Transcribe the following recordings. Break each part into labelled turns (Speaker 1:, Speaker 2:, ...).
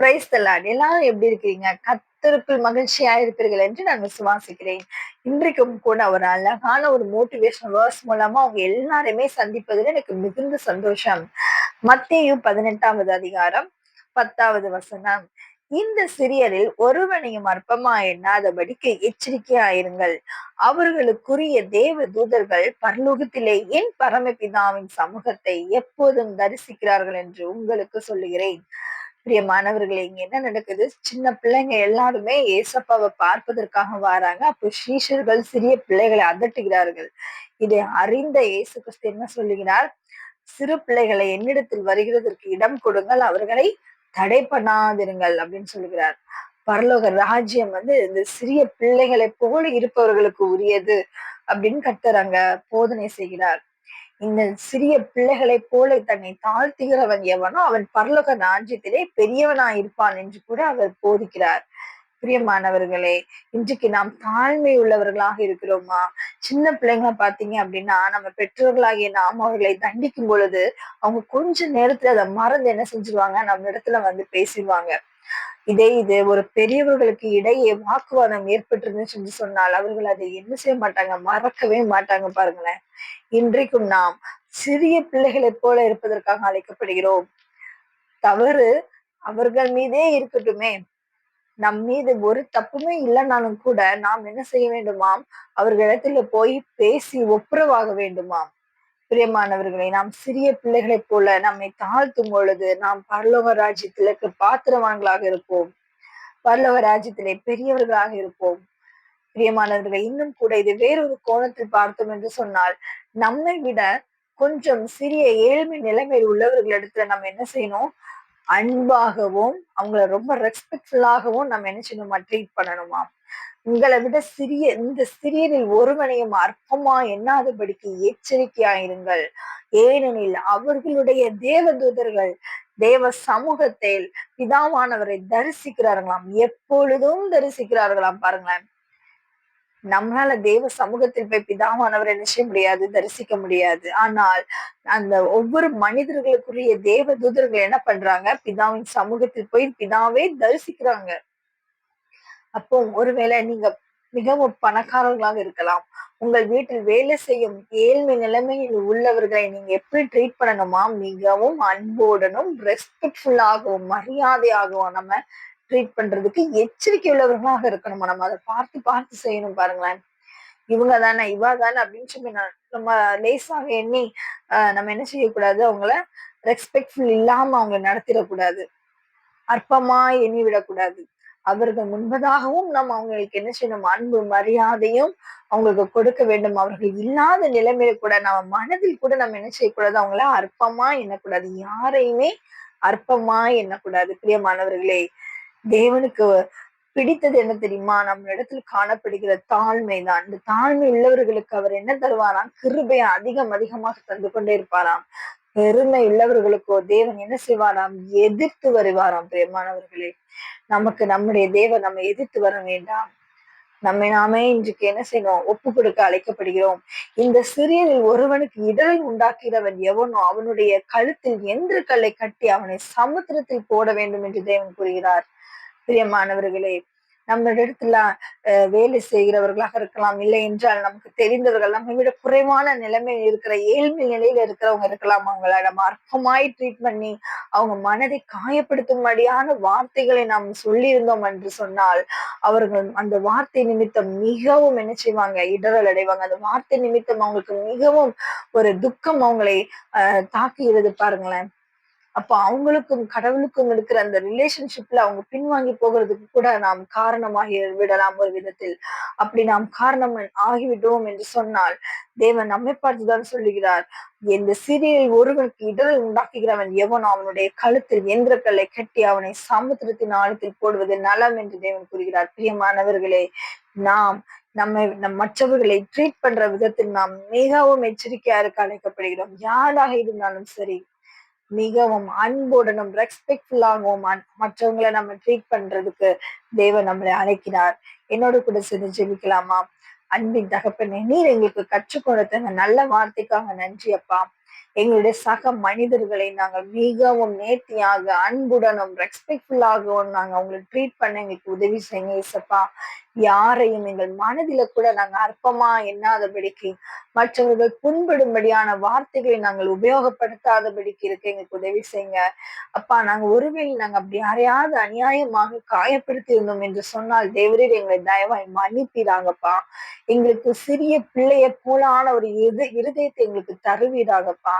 Speaker 1: Price தலாட் எல்லாரும் எப்படி இருக்கிறீங்க? கத்தருக்குள் மகிழ்ச்சியா இருப்பீர்கள் என்று நான் விசுவாசிக்கிறேன். இன்றைக்கும் கூட ஒரு அழகான ஒரு மோட்டிவேஷன் வேர்ஸ் மூலமா அவங்க எல்லாருமே சந்திப்பதில் எனக்கு மிகுந்த சந்தோஷம். மத்தியும் பதினெட்டாவது அதிகாரம் பத்தாவது வசனம். இந்த சிறியரில் ஒருவனையும் அற்பமா எண்ணாதபடிக்கு எச்சரிக்கையாயிருங்கள். அவர்களுக்குரிய தேவ தூதர்கள் பரலோகத்திலே என் பரமபிதாவின் சமூகத்தை எப்போதும் தரிசிக்கிறார்கள் என்று உங்களுக்கு சொல்லுகிறேன். பிரியமானவர்களே இங்க என்ன நடக்குது? சின்ன பிள்ளைங்க எல்லாருமே ஏசப்பாவை பார்ப்பதற்காக வராங்க. அப்போ சீஷர்கள் சிறிய பிள்ளைகளை அதட்டுகிறார்கள். இதை அறிந்த இயேசு கிறிஸ்து என்ன சொல்லுகிறார்? சிறு பிள்ளைகளை என்னிடத்தில் வருகிறதற்கு இடம் கொடுங்கள். அவர்களை தடை பண்ணாதிருங்கள் அப்படின்னு சொல்லுகிறார். பரலோக ராஜ்யம் வந்து இந்த சிறிய பிள்ளைகளை போல இருப்பவர்களுக்கு உரியது அப்படின்னு கத்துறாங்க போதனை செய்கிறார். இந்த சிறிய பிள்ளைகளைப் போல தன்னை தாழ்த்துகிறவன் எவனோ அவன் பரலோக ராஜ்யத்திலே பெரியவனா இருப்பான் என்று கூட அவர் போதிக்கிறார். பிரியமானவர்களே இன்றைக்கு நாம் தாழ்மை உள்ளவர்களாக இருக்கிறோமா? சின்ன பிள்ளைங்களை பாத்தீங்க அப்படின்னா நம்ம பெற்றோர்களாகிய நாம் அவர்களை தண்டிக்கும் பொழுது அவங்க கொஞ்ச நேரத்துல அதை மறந்து என்ன செஞ்சிருவாங்க? நம்ம இடத்துல வந்து பேசிடுவாங்க இதே இது ஒரு பெரியவர்களுக்கு இடையே வாக்குவாதம் ஏற்பட்டிருந்துச்சு சொல்லி சொன்னால் அவர்கள் அதை என்ன செய்ய மாட்டாங்க? மறக்கவே மாட்டாங்க பாருங்களேன். இன்றைக்கும் நாம் சிறிய பிள்ளைகளைப் போல இருப்பதற்காக அழைக்கப்படுகிறோம். தவறு அவர்கள் மீதே இருக்கட்டுமே. நம் மீது ஒரு தப்புமே இல்லைனாலும் கூட நாம் என்ன செய்ய வேண்டுமாம்? அவர்களிடத்துல போய் பேசி ஒப்புரவாக வேண்டுமாம். பிரியமானவர்களை நாம் சிறிய பிள்ளைகளைப் போல நம்மை தாழ்த்தும் பொழுது நாம் பரலோக ராஜ்யத்திற்கு பாத்திரவான்களாக இருப்போம். பரலோக ராஜ்யத்திலே பெரியவர்களாக இருப்போம். பிரியமானவர்களை இன்னும் கூட இது வேறொரு கோணத்தில் பார்த்தோம் என்று சொன்னால் நம்மை விட கொஞ்சம் சிறிய ஏழ்மை நிலைமையில் உள்ளவர்களிடத்துல நம்ம என்ன செய்யணும்? அன்பாகவும் அவங்கள ரொம்ப ரெஸ்பெக்ட்ஃபுல்லாகவும் நம்ம என்ன செய்யணுமா ட்ரீட் பண்ணணுமா? உங்களை விட சிறிய இந்த சிறியரில் ஒருவனையும் அற்பமா எண்ணாதபடிக்கு எச்சரிக்கையாயிருங்கள் ஏனெனில் அவர்களுடைய தேவதூதர்கள் தேவ சமூகத்தில் பிதாவானவரை தரிசிக்கிறார்களாம். எப்பொழுதும் தரிசிக்கிறார்களாம் பாருங்களேன். நம்மளால தேவ சமூகத்தில் போய் பிதாவானவரை செய்ய முடியாது தரிசிக்க முடியாது. ஆனால் அந்த ஒவ்வொரு மனிதர்களுக்குரிய தேவ தூதர்கள் என்ன பண்றாங்க? பிதாவின் சமூகத்தில் போய் பிதாவே தரிசிக்கிறாங்க. அப்போ ஒருவேளை நீங்க மிகவும் பணக்காரர்களாக இருக்கலாம். உங்கள் வீட்டில் வேலை செய்யும் ஏழ்மை நிலைமையில் உள்ளவர்களை நீங்க எப்படி ட்ரீட் பண்ணணுமா? மிகவும் அன்போடனும் ரெஸ்பெக்ட்ஃபுல்லாகவும் மரியாதையாகவும் நம்ம ட்ரீட் பண்றதுக்கு எச்சரிக்கை உள்ளவர்களாக இருக்கணும். நம்ம அதை பார்த்து பார்த்து செய்யணும் பாருங்களேன். இவங்க தானே இவா தானே அப்படின்னு சொல்லி நம்ம லேசாக எண்ணி நம்ம என்ன செய்யக்கூடாது? அவங்கள ரெஸ்பெக்ட்ஃபுல் இல்லாம அவங்க நடத்திடக்கூடாது. அற்பமா எண்ணி விடக்கூடாது. அவர்கள் முன்பதாகவும் நாம் அவங்களுக்கு என்ன செய்யணும்? அன்பு மரியாதையும் அவங்களுக்கு கொடுக்க வேண்டும். அவர்கள் இல்லாத நிலைமையில கூட நம்ம மனதில் கூட நம்ம என்ன செய்யக்கூடாது? அவங்கள அற்பமா எண்ணக்கூடாது. யாரையுமே அற்பமா எண்ணக்கூடாது. பிரியமானவர்களே தேவனுக்கு பிடித்தது என்ன தெரியுமா? நம்ம இடத்துல காணப்படுகிற தாழ்மை தான். இந்த தாழ்மை உள்ளவர்களுக்கு அவர் என்ன தருவாராம்? கிருபையை அதிகம் அதிகமாக தந்து கொண்டே இருப்பாராம். பெருமை உள்ளவர்களுக்கோ தேவன் என்ன செய்வாராம்? எதிர்த்து வருவாராம் பிரியமானவர்களே. நமக்கு நம்முடைய தேவன் நம்ம எதிர்த்து வர வேண்டாம். நம்மை நாமே இன்றைக்கு என்ன செய்யணும்? ஒப்பு கொடுக்க அழைக்கப்படுகிறோம். இந்த சிறியனில் ஒருவனுக்கு இடரை உண்டாக்கிறவன் எவனோ அவனுடைய கழுத்தில் எந்திர கல்லை கட்டி அவனை சமுத்திரத்தில் போட வேண்டும் என்று தேவன் கூறுகிறார். பிரியமானவர்களே நம்ம இடத்துல வேலை செய்கிறவர்களாக இருக்கலாம் இல்லை என்றால் நமக்கு தெரிந்தவர்கள் நம்ம விட குறைவான நிலைமையில் இருக்கிற ஏழ்மை நிலையில இருக்கிறவங்க இருக்கலாம் அவங்கள நம்ம அற்பமாய் ட்ரீட் பண்ணி அவங்க மனதை காயப்படுத்தும்படியான வார்த்தைகளை நாம் சொல்லியிருந்தோம் என்று சொன்னால் அவர்கள் அந்த வார்த்தை நிமித்தம் மிகவும் என்ன செய்வாங்க? இடரல் அடைவாங்க. அந்த வார்த்தை நிமித்தம் அவங்களுக்கு மிகவும் ஒரு துக்கம் அவங்களை அஹ் தாக்குகிறது பாருங்களேன். அப்போ அவங்களுக்கும் கடவுளுக்கும் இருக்கிற அந்த ரிலேஷன்ஷிப்ல அவங்க பின்வாங்கி போகிறதுக்கு கூட நாம் காரணமாகி விடலாம் ஒரு விதத்தில். அப்படி நாம் காரணம் ஆகிவிடுவோம் என்று சொன்னால் தேவன் நம்மை பார்த்துதான் சொல்லுகிறார். இந்த சிறியை ஒருவனுக்கு இடரை உண்டாக்குகிறவன் எவனோ அவனுடைய கழுத்தில் எந்திரக்கல்லை கட்டி அவனை சமுத்திரத்தின் ஆழத்தில் போடுவது நலம் என்று தேவன் கூறுகிறார். பிரியமானவர்களே நாம் நம்மை நம் மற்றவர்களை ட்ரீட் பண்ற விதத்தில் நாம் மிகவும் எச்சரிக்கையா இருக்க அழைக்கப்படுகிறோம் யாராக இருந்தாலும் சரி மிகவும் அன்புடனும் ரெஸ்பெக்ட்ஃபுல்லாகவும் மற்றவங்களை நம்ம ட்ரீட் பண்றதுக்கு தேவன் நம்மளை அழைக்கிறார். என்னோட கூட சேர்ந்து ஜெபிக்கலாமா? அன்பின் தகப்பனே நீர் எங்களுக்கு கற்றுக் கொடுத்த நல்ல வார்த்தைக்காக நன்றி அப்பா. எங்களுடைய சக மனிதர்களை நாங்கள் மிகவும் நேர்த்தியாக அன்புடனும் ரெஸ்பெக்ட்ஃபுல்லாகவும் நாங்க அவங்களை ட்ரீட் பண்ண எங்களுக்கு உதவி செய்யுங்க இசப்பா யாரையும் எங்கள் மனதில கூட நாங்க அற்பமா எண்ணாதபடிக்கு மற்றவர்கள் புண்படும்படியான வார்த்தைகளை நாங்கள் உபயோகப்படுத்தாதபடிக்கு இருக்க எங்களுக்கு உதவி செய்யுங்க. அப்பா நாங்க ஒருவேளை நாங்க அப்படி யாரையாவது அநியாயமாக காயப்படுத்தி இருந்தோம் என்று சொன்னால் தேவரீர் எங்களை தயவாய் மன்னிப்பீராங்கப்பா எங்களுக்கு சிறிய பிள்ளைய போலான ஒரு இது இருதயத்தை எங்களுக்கு தருவீராகப்பா.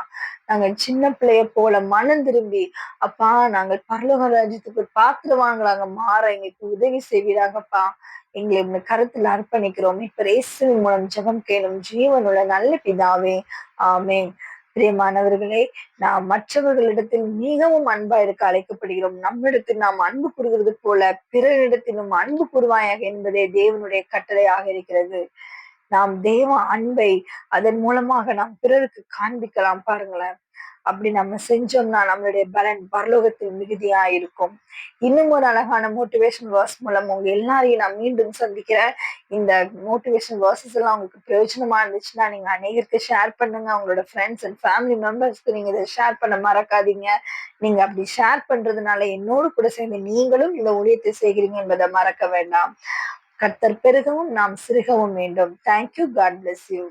Speaker 1: நாங்கள் சின்ன பிள்ளைய போல மனம் திரும்பி அப்பா நாங்கள் பரலோக ராஜ்யத்துக்கு பாத்திரவாங்களாங்க மாற எங்களுக்கு உதவி செய்வீராங்கப்பா எங்களை இந்த கருத்தில் அர்ப்பணிக்கிறோம். இப்ப இயேசுவின் மூலம் ஜெபம் கேளும் ஜீவனுள்ள நல்ல பிதாவே ஆமே பிரியமானவர்களே நாம் மற்றவர்களிடத்தில் மிகவும் அன்பா இருக்க அழைக்கப்படுகிறோம். நம்மிடத்தில் நாம் அன்பு கூறுகிறது போல பிறரிடத்திலும் அன்பு கூறுவாயாக என்பதே தேவனுடைய கட்டளையாக இருக்கிறது. நாம் தேவ அன்பை அதன் மூலமாக நாம் பிறருக்கு காண்பிக்கலாம். பாருங்களேன். அப்படி நம்ம செஞ்சோம்னா நம்மளுடைய பலன் பரலோகத்தில் மிகுதியா இருக்கும். இன்னும் ஒரு அழகான மோட்டிவேஷன் வேர்ஸ் மூலம் உங்க எல்லாரையும் நான் மீண்டும் சந்திக்கிறேன். இந்த மோட்டிவேஷன் வேர்சஸ் எல்லாம் உங்களுக்கு பிரயோஜனமா இருந்துச்சுன்னா நீங்க அநேகருக்கு ஷேர் பண்ணுங்க. உங்களோட ஃப்ரெண்ட்ஸ் அண்ட் ஃபேமிலி மெம்பர்ஸ்க்கு நீங்க இதை ஷேர் பண்ண மறக்காதீங்க. நீங்க அப்படி ஷேர் பண்றதுனால என்னோடு கூட சேர்ந்து நீங்களும் இந்த ஊழியத்தை செய்கிறீங்க என்பதை மறக்க வேண்டாம். கர்த்தர் பெருகவும் நாம் சிறுகவும் வேண்டும். Thank you God bless you